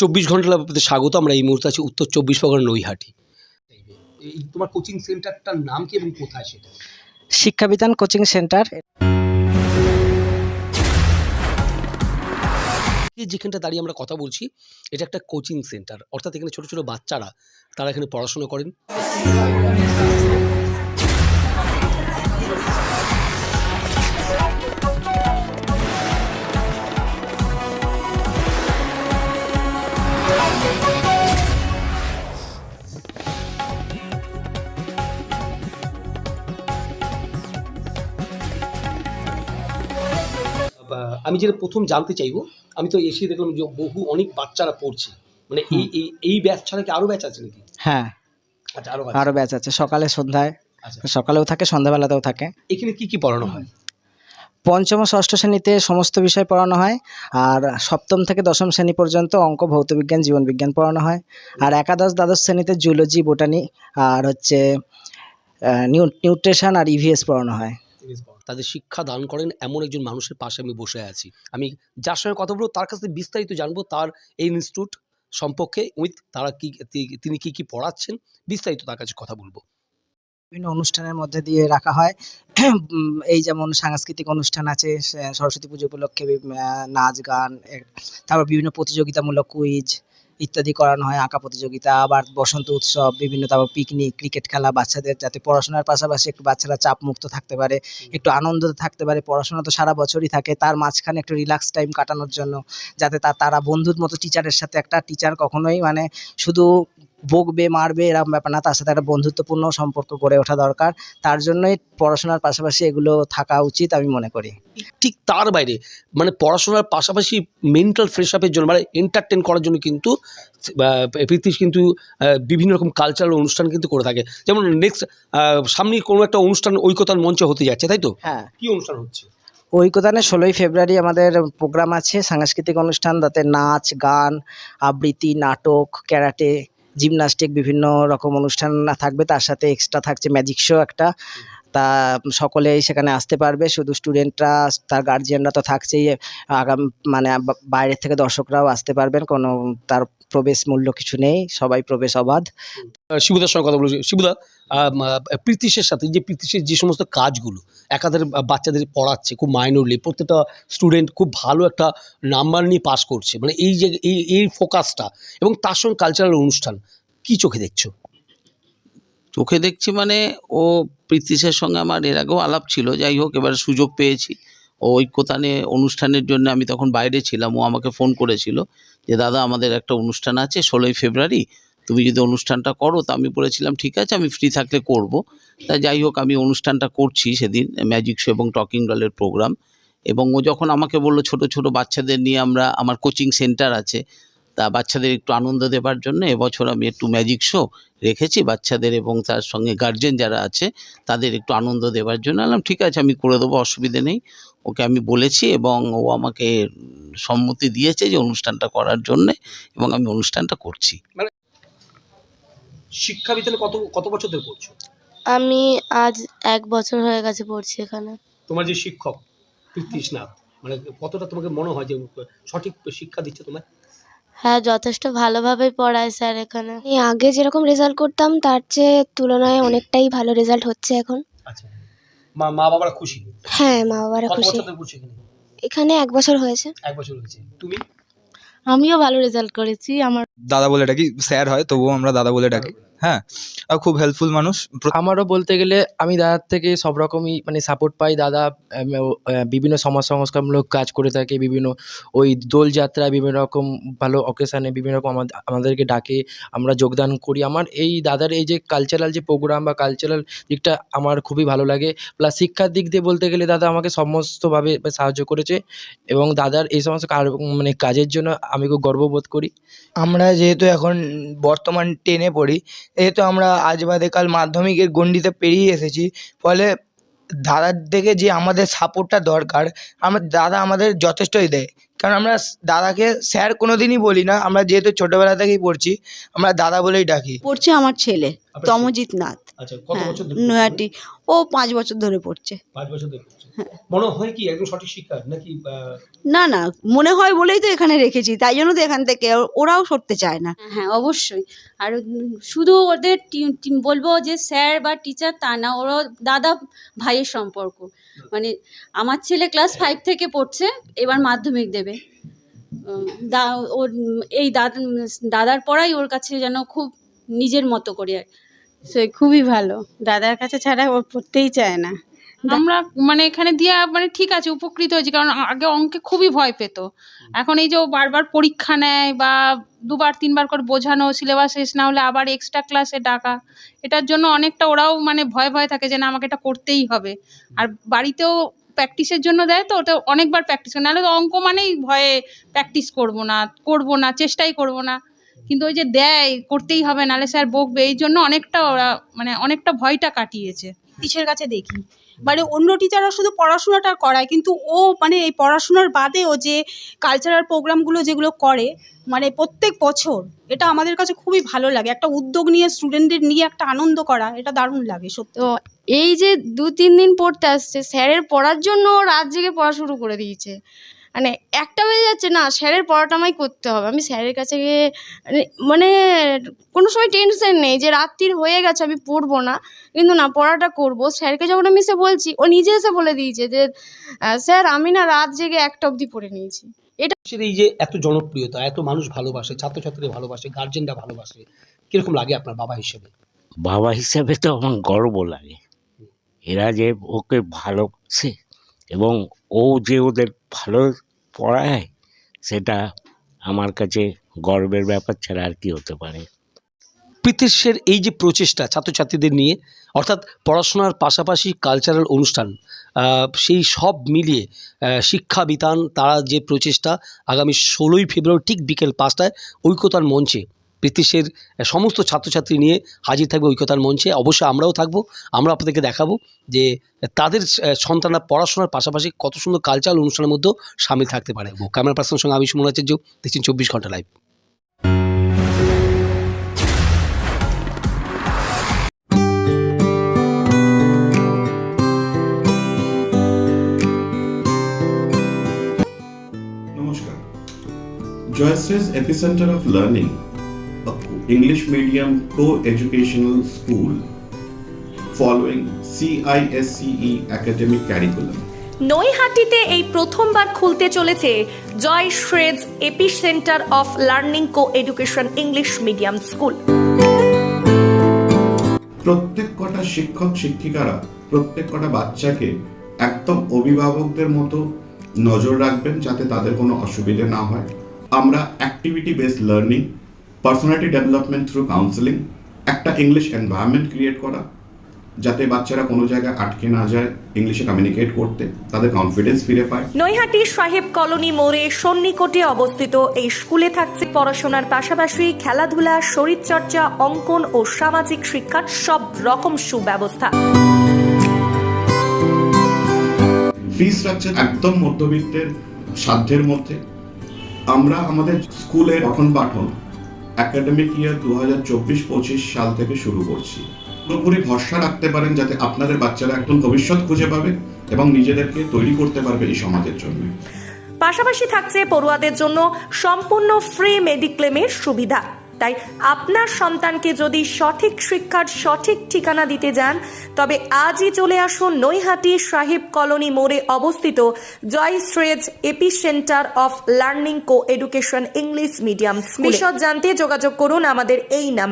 চব্বিশ ঘণ্টা আপনাদের স্বাগত। আমরা এই মুহূর্তে আছি উত্তর চব্বিশ পরগনা নৈহাটি। এই তোমার কোচিং সেন্টারটার নাম কি এবং কোথায় সেটা? শিক্ষাবিধান কোচিং সেন্টার যেখানটা দাঁড়িয়ে আমরা কথা বলছি এটা একটা কোচিং সেন্টার অর্থাৎ এখানে ছোট ছোট বাচ্চারা তারা এখানে পড়াশোনা করেন। আমি যেটা প্রথম জানতে চাইব আমি তো এসে দেখলাম যে বহু অনেক বাচ্চারা পড়ছে। মানে এই এই এই ব্যাচ ছাড়া কি আরও ব্যাচ আছে নাকি? হ্যাঁ। আচ্ছা আরও আরও ব্যাচ আছে সকালে সন্ধ্যায়। আচ্ছা। সকালেও থাকে সন্ধ্যাবেলাতেও থাকে। এখানে কি কি পড়ানো হয়? পঞ্চম ও ষষ্ঠ শ্রেণীতে সমস্ত বিষয় পড়ানো হয় আর সপ্তম থেকে দশম শ্রেণি পর্যন্ত অঙ্ক ভৌতবিজ্ঞান জীবনবিজ্ঞান পড়ানো হয়। আর একাদশ দ্বাদশ শ্রেণীতে জুলজি বোটানি আর হচ্ছে নিউট্রিশন আর ইভিএস পড়ানো হয়। তাদের শিক্ষা দান করেন, এমন একজন মানুষের পাশে আমি বসে আছি। আমি যার সঙ্গে কথা বলব, তার কাছ থেকে বিস্তারিত জানব তার এই ইনস্টিটিউট সম্পর্কে উইথ তারা কি তিনি কি কি পড়াচ্ছেন, বিস্তারিত তার কাছে কথা বলব। বিভিন্ন অনুষ্ঠানের মধ্যে দিয়ে রাখা হয়। এই যেমন সাংস্কৃতিক অনুষ্ঠান আছে সরস্বতী পুজো উপলক্ষে নাচ, গান তারপর বিভিন্ন প্রতিযোগিতামূলক কুইজ ইত্যাদি করানো হয় আঁকা প্রতিযোগিতা আবার বসন্ত উৎসব বিভিন্ন তারপর পিকনিক ক্রিকেট খেলা বাচ্চাদের যাতে পড়াশোনার পাশাপাশি একটু বাচ্চারা চাপ মুক্ত থাকতে পারে একটু আনন্দ থাকতে পারে পড়াশোনা তো সারা বছরই থাকে তার মাঝখানে একটু রিল্যাক্স টাইম কাটানোর জন্য যাতে তারা বন্ধুর মতো টিচারের সাথে একটা টিচার কখনোই মানে শুধু বকবে মারবে এরকম ব্যাপার না। তার সাথে একটা বন্ধুত্বপূর্ণ সম্পর্ক গড়ে ওঠা দরকার। তার জন্যই পড়াশোনার পাশাপাশি এগুলো থাকা উচিত আমি মনে করি। ঠিক তার বাইরে মানে পড়াশোনার পাশাপাশি মেন্টাল ফ্রেশ আপের জন্য মানে এন্টারটেন করার জন্য কিন্তু প্রীতিশ কিন্তু বিভিন্ন রকম কালচারাল অনুষ্ঠান কিন্তু করে থাকে। যেমন নেক্সট সামনে কোনো একটা অনুষ্ঠান ঐকতার মঞ্চে হতে যাচ্ছে তাই তো? হ্যাঁ। কি অনুষ্ঠান হচ্ছে? ঐকতানে ষোলোই ফেব্রুয়ারি আমাদের প্রোগ্রাম আছে সাংস্কৃতিক অনুষ্ঠান তাতে নাচ গান আবৃত্তি নাটক ক্যারাটে জিমনাস্টিক বিভিন্ন রকম অনুষ্ঠান থাকবে, তার সাথে এক্সট্রা থাকছে ম্যাজিক শো একটা। তা সকলেই সেখানে আসতে পারবে, শুধু স্টুডেন্টরা তার গার্জিয়ানরা তো থাকছেই। আগাম মানে বাইরের থেকে দর্শকরাও আসতে পারবেন, কোনো তার প্রবেশ মূল্য কিছু নেই, সবাই প্রবেশ অবাধ। শিবুদার সঙ্গে কথা বলেছি। শিবুদা প্রীতিশের সাথে, যে প্রীতিশের যে সমস্ত কাজগুলো, একাধারে বাচ্চাদের পড়াচ্ছে, খুব মাইনরলি প্রত্যেকটা স্টুডেন্ট খুব ভালো একটা নাম্বার নিয়ে পাস করছে। মানে এই যে, এই এই ফোকাসটা এবং তার সঙ্গে কালচারাল অনুষ্ঠান, কি চোখে দেখছ? চোখে দেখছি মানে ও প্রীতিশের সঙ্গে আমার এর আগেও আলাপ ছিল, যাই হোক, এবার সুযোগ পেয়েছি। ও ঐক্যতানে অনুষ্ঠানের জন্য আমি তখন বাইরে ছিলাম, ও আমাকে ফোন করেছিল যে, দাদা, আমাদের একটা অনুষ্ঠান আছে, ষোলোই ফেব্রুয়ারি তুমি যদি অনুষ্ঠানটা করো, তা আমি বলেছিলাম, ঠিক আছে, আমি ফ্রি থাকলে করব। তা যাই হোক, আমি অনুষ্ঠানটা করছি সেদিন ম্যাজিক শো এবং টকিং ডলের প্রোগ্রাম এবং ও যখন আমাকে বলল, ছোট ছোট বাচ্চাদের নিয়ে আমরা, আমার কোচিং সেন্টার আছে, তা বাচ্চাদের একটু আনন্দ দেবার জন্য এবছর আমি একটু ম্যাজিক শো রেখেছি। বাচ্চাদের এবং তার সঙ্গে গার্জেন যারা আছে, তাদের একটু আনন্দ দেওয়ার জন্য বললাম ঠিক আছে, আমি করে দেবো, অসুবিধে নেই। ওকে আমি বলেছি এবং ও আমাকে সম্মতি দিয়েছে যে অনুষ্ঠানটা করার জন্যে এবং আমি অনুষ্ঠানটা করছি। শিক্ষা বিতানে কত কত বছর ধরে পড়ছো? আমি আজ এক বছর হয়ে গেছে পড়ছি এখানে। তোমার যে শিক্ষক প্রীতিশ মানে কতটা তোমাকে মনে হয় যে সঠিক শিক্ষা দিচ্ছে তোমায়? হ্যাঁ যথেষ্ট ভালোভাবেই পড়ায় স্যার এখানে। এই আগে যেরকম রেজাল্ট করতাম তার চেয়ে তুলনায় অনেকটাই ভালো রেজাল্ট হচ্ছে এখন। আচ্ছা। মা মা বাবারা খুশি? হ্যাঁ মা বাবারা কত খুশি। বছর ধরে পড়ছো এখানে? এখানে এক বছর হয়েছে। এক বছর হয়েছে। তুমি? আমিও ভালো রেজাল্ট করেছি আমার দাদা বলে ডাকি স্যার হয় তবুও আমরা দাদা বলে ডাকি। হ্যাঁ আর খুব হেল্পফুল মানুষ। আমারও বলতে গেলে আমি দাদার থেকে সব রকমই মানে সাপোর্ট পাই। দাদা বিভিন্ন সমাজ সংস্কারমূলক কাজ করে থাকে বিভিন্ন ওই দোলযাত্রা বিভিন্ন রকম ভালো অকেশানে বিভিন্ন রকম আমাদেরকে ডাকে আমরা যোগদান করি। আমার এই দাদার এই যে কালচারাল যে প্রোগ্রাম বা কালচারাল দিকটা আমার খুবই ভালো লাগে। প্লাস শিক্ষার দিক দিয়ে বলতে গেলে দাদা আমাকে সমস্তভাবে সাহায্য করেছে এবং দাদার এই সমস্ত কার- মানে কাজের জন্য আমি খুব গর্ববোধ করি। আমরা যেহেতু এখন বর্তমান টেনে পড়ি যেহেতু আমরা আজ বাদে কাল মাধ্যমিকের গণ্ডিতে পেরিয়ে এসেছি ফলে দাদার থেকে যে আমাদের সাপোর্টটা দরকার আমার দাদা আমাদের যথেষ্টই দেয়। কারণ আমরা দাদাকে স্যার কোনো দিনই বলি না আমরা যেহেতু ছোটোবেলা থেকেই পড়ছি আমরা দাদা বলেই ডাকি। পড়ছে আমার ছেলে ছেলে? তমজিৎ নাথ। আচ্ছা কত হ্যাঁ বছর ধরে নয়াটি। ও পাঁচ বছর ধরে পড়ছে। পাঁচ বছর ধরে পড়ছে। হ্যাঁ। মনে হয় কি একদম সঠিক শিক্ষা নাকি না না মনে হয় বলেই তো এখানে রেখেছি তাই জন্য তো এখান থেকে ওরাও সরতে চায় না। হ্যাঁ অবশ্যই। আর শুধু ওদের বলব যে স্যার বা টিচার তা না ওরা দাদা ভাইয়ের সম্পর্ক। মানে আমার ছেলে ক্লাস ফাইভ থেকে পড়ছে এবার মাধ্যমিক দেবে। দা ওর এই দাদা দাদার পড়াই ওর কাছে যেন খুব নিজের মতো করে আর সে খুবই ভালো। দাদার কাছে ছাড়া ও পড়তেই চায় না। আমরা মানে এখানে দিয়ে মানে ঠিক আছে, উপকৃত হয়েছি, কারণ আগে অঙ্কে খুবই ভয় পেত। এখন এই যে ও বারবার পরীক্ষা নেয় বা দুবার, তিনবার করে বোঝানো সিলেবাস শেষ না হলে আবার এক্সট্রা ক্লাসে ডাকা, এটার জন্য অনেকটা ওরাও মানে ভয় ভয় থাকে যে না, আমাকে এটা করতেই হবে। আর বাড়িতেও প্র্যাকটিসের জন্য দেয় তো, ওটা অনেকবার প্র্যাকটিস করে। নাহলে তো অঙ্ক মানেই ভয়ে প্র্যাকটিস করব না করব না, চেষ্টাই করব না। কিন্তু ওই যে দেয় করতেই হবে নাহলে স্যার বকবে। এই জন্য অনেকটা ওরা মানে অনেকটা ভয়টা কাটিয়েছে। টিচার কাছে দেখি। মানে অন্য টিচাররা শুধু পড়াশোনাটা করায় কিন্তু ও মানে এই পড়াশোনার বাদেও যে কালচারাল প্রোগ্রামগুলো যেগুলো করে মানে প্রত্যেক বছর এটা আমাদের কাছে খুবই ভালো লাগে। একটা উদ্যোগ নিয়ে স্টুডেন্টদের নিয়ে একটা আনন্দ করা এটা দারুণ লাগে সত্যি। তো এই যে দু তিন দিন পড়তে আসছে স্যারের পড়ার জন্য রাত জেগে পড়া শুরু করে দিয়েছে। মানে একটা হয়ে যাচ্ছে না স্যারের পড়াটা আমায় করতে হবে। আমি স্যারের কাছে গিয়ে মানে- মানে কোনো সময় টেনশন নেই যে রাত্রির হয়ে গেছে আমি পড়ব না। কিন্তু না পড়াটা করব। স্যারকে যখন আমি এসে বলছি ও নিজে এসে বলে দিয়েছে যে স্যার আমি না রাত জেগে একটা অবধি পড়ে নিয়েছি। এটা এই যে এত জনপ্রিয়তা এত মানুষ ভালোবাসে ছাত্রছাত্রীরা ভালোবাসে গার্জেনরা ভালোবাসে কীরকম লাগে আপনার বাবা হিসেবে? বাবা হিসাবে তো আমার গর্ব লাগে। এরা যে ওকে ভালোবাসে এবং ও যে ওদের ভালো পড়ায়, সেটা আমার কাছে গর্বের ব্যাপার ছাড়া আর কি হতে পারে। প্রীতিশের এই যে প্রচেষ্টা ছাত্রছাত্রীদের নিয়ে, অর্থাৎ পড়াশোনার পাশাপাশি কালচারাল অনুষ্ঠান সেই সব মিলিয়ে শিক্ষা বিতান, তারা যে প্রচেষ্টা আগামী ষোলোই ফেব্রুয়ারি ঠিক বিকেল পাঁচটায় ঐক্যতার মঞ্চে প্রীতিশের সমস্ত ছাত্রছাত্রী নিয়ে হাজির থাকবে ঐক্যতার মঞ্চে। অবশ্যই আমরাও থাকব। আমরা আপনাদেরকে দেখাবো যে তাদের সন্তানরা পড়াশোনার পাশাপাশি কত সুন্দর কালচারাল অনুষ্ঠানের মধ্যেও সামিল থাকতে পারে। ক্যামেরা পার্সনের সঙ্গে আমি সুমন আচার্য দেখছেন চব্বিশ ঘণ্টা live. Joyce's Epicenter of Learning, English medium co-educational school following CISCE academic curriculum. নৈহাটিতে এই প্রথমবার খুলতে চলেছে জয় শ্রেজ Epicenter of learning co education English medium school প্রত্যেক কটা শিক্ষক শিক্ষিকারা প্রত্যেক কটা বাচ্চাকে একদম অভিভাবকদের মতো নজর রাখবেন যাতে তাদের কোনো অসুবিধে না হয় আমরা activity based learning personality development through counselling একটা ইংলিশ এনভায়রনমেন্ট ক্রিয়েট করা যাতে বাচ্চারা কোনো জায়গায় আটকে না যায় ইংলিশে কমিউনিকেট করতে তাদের কনফিডেন্স ফিরে পায়। নৈহাটি সাহেব কলোনি মোড়ে সন্নিকটে অবস্থিত এই স্কুলে থাকছে পড়াশোনার পাশাপাশি খেলাধুলা শরীরচর্চা অঙ্কন ও সামাজিক শিক্ষার সব রকম সুব্যবস্থা। ফি স্ট্রাকচার একদম মধ্যবিত্তের সাধ্যের মধ্যে। আমরা আমাদের স্কুলের পঠন পাঠন একাডেমিক ইয়ার দু হাজার চব্বিশ পঁচিশ সাল থেকে শুরু করছি। পুরোপুরি ভরসা রাখতে পারেন যাতে আপনাদের বাচ্চারা একদম ভবিষ্যৎ খুঁজে পাবে এবং নিজেদেরকে তৈরি করতে পারবে এই সমাজের জন্য। পাশাপাশি থাকছে পড়ুয়াদের জন্য সম্পূর্ণ ফ্রি মেডিক্লেমের সুবিধা। তাই আপনার সন্তানকে যদি সঠিক শিক্ষার সঠিক ঠিকানা দিতে যান, তবে আজই চলে আসুন নৈহাটি সাহেব কলোনি মোড়ে অবস্থিত জয় শ্রেজ Epicenter of learning co education English medium বিশদ জানতে যোগাযোগ করুন আমাদের এই নাম